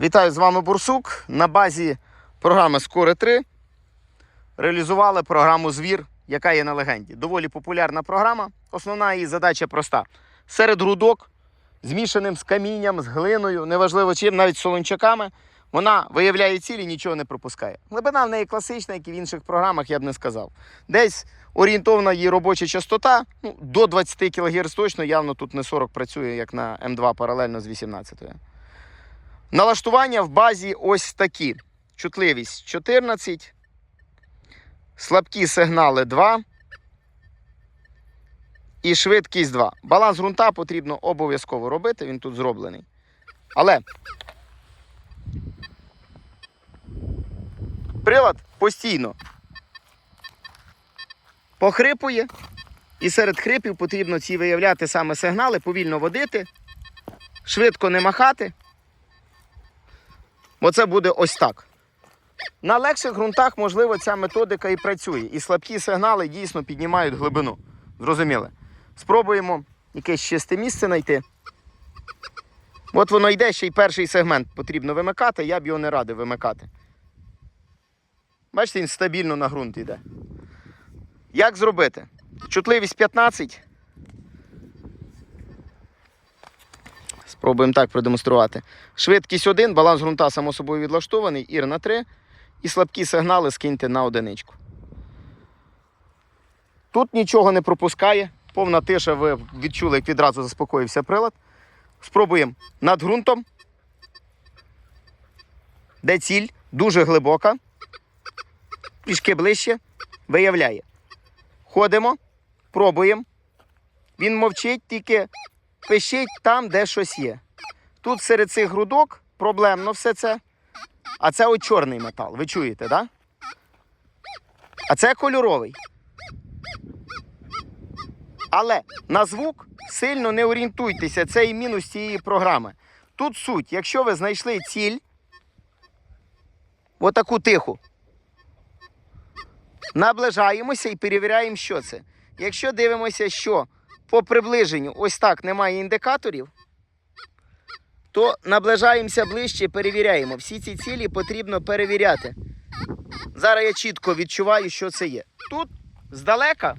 Вітаю з вами Бурсук. На базі програми Скоре 3 реалізували програму Звір, яка є на легенді. Доволі популярна програма. Основна її задача проста: серед грудок, змішаним з камінням, з глиною, неважливо чим, навіть з солончаками, вона виявляє цілі, нічого не пропускає. Глибина в неї класична, як і в інших програмах, я б не сказав. Десь орієнтовна її робоча частота ну, до 20 кГц точно, явно тут не 40 працює, як на М2 паралельно з 18. Налаштування в базі ось такі: чутливість 14, слабкі сигнали 2 і швидкість 2. Баланс ґрунта потрібно обов'язково робити, він тут зроблений. Але прилад постійно похрипує, і серед хрипів потрібно ці виявляти саме сигнали, повільно водити, швидко не махати. Бо це буде ось так. На легших ґрунтах, можливо, ця методика і працює. І слабкі сигнали дійсно піднімають глибину. Зрозуміли? Спробуємо якесь чисте місце знайти. От воно йде, ще й перший сегмент потрібно вимикати, я б його не радив вимикати. Бачите, він стабільно на ґрунт йде. Як зробити? Чутливість 15. Спробуємо так продемонструвати. Швидкість 1, баланс ґрунта само собою відлаштований, ір на 3. І слабкі сигнали скиньте на одиничку. Тут нічого не пропускає. Повна тиша, ви відчули, як відразу заспокоївся прилад. Спробуємо над ґрунтом. Де ціль, дуже глибока. Трішки ближче. Виявляє. Ходимо, пробуємо. Він мовчить, тільки пишіть там, де щось є. Тут серед цих грудок проблемно все це. А це от чорний метал. Ви чуєте, так? Да? А це кольоровий. Але на звук сильно не орієнтуйтеся, це і мінус цієї програми. Тут суть, якщо ви знайшли ціль, отаку тиху, наближаємося і перевіряємо, що це. Якщо дивимося, що по приближенню ось так немає індикаторів, то наближаємося ближче, перевіряємо. Всі ці цілі потрібно перевіряти. Зараз я чітко відчуваю, що це є. Тут здалека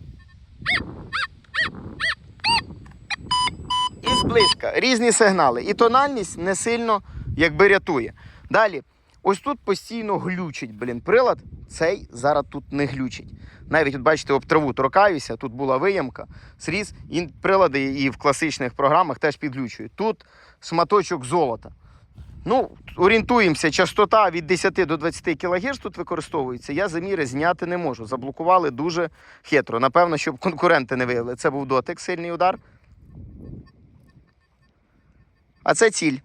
і зблизька різні сигнали. І тональність не сильно якби рятує. Далі, ось тут постійно глючить, блін, прилад. Цей зараз тут не глючить. Навіть, от бачите, об траву торкаюся, тут була виямка, сріз, і прилади і в класичних програмах теж підглючують. Тут шматочок золота. Ну, орієнтуємося, частота від 10 до 20 кГц тут використовується. Я заміри зняти не можу. Заблокували дуже хитро. Напевно, щоб конкуренти не виявили. Це був дотик, сильний удар. А це ціль.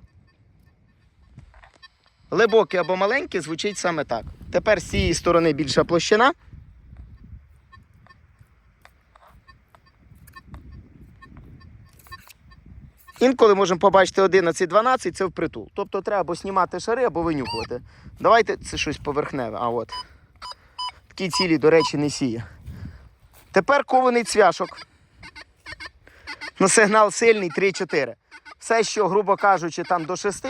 Глибокий або маленький звучить саме так. Тепер з цієї сторони більша площина. Інколи можемо побачити 11-12, це впритул. Тобто треба або знімати шари, або винюхувати. Давайте це щось поверхневе. А от. Такі цілі, до речі, не сіє. Тепер кований цвяшок. На сигнал сильний 3-4. Все, що, грубо кажучи, там до 6,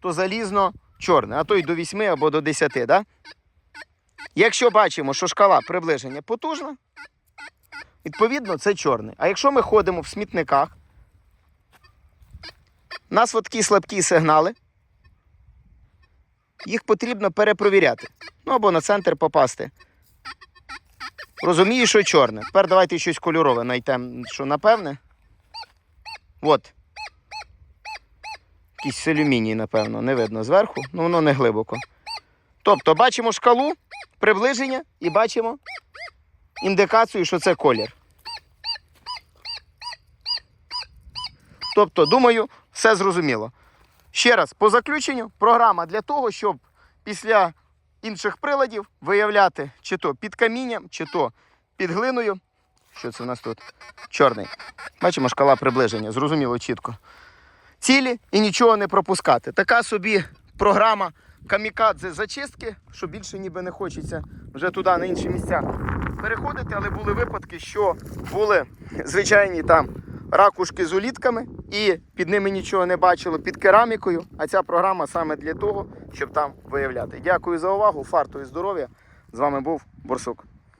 то залізно чорне, а то й до 8 або до 10. Да? Якщо бачимо, що шкала приближення потужна, відповідно, це чорний. А якщо ми ходимо в смітниках, у нас от такі слабкі сигнали. Їх потрібно перепровіряти. Ну або на центр попасти. Розумію, що чорне. Тепер давайте щось кольорове знайдемо, що напевне. От. Якийсь алюміній, напевно, не видно зверху, ну воно не глибоко. Тобто бачимо шкалу, приближення і бачимо індикацію, що це колір. Тобто, думаю, все зрозуміло. Ще раз, по заключенню, програма для того, щоб після інших приладів виявляти чи то під камінням, чи то під глиною. Що це у нас тут? Чорний. Бачимо шкала приближення, зрозуміло чітко. Цілі і нічого не пропускати. Така собі програма камікадзе зачистки, що більше ніби не хочеться вже туди, на інші місця переходити, але були випадки, що були звичайні там ракушки з улітками і під ними нічого не бачило, під керамікою. А ця програма саме для того, щоб там виявляти. Дякую за увагу, фарту і здоров'я. З вами був Борсук.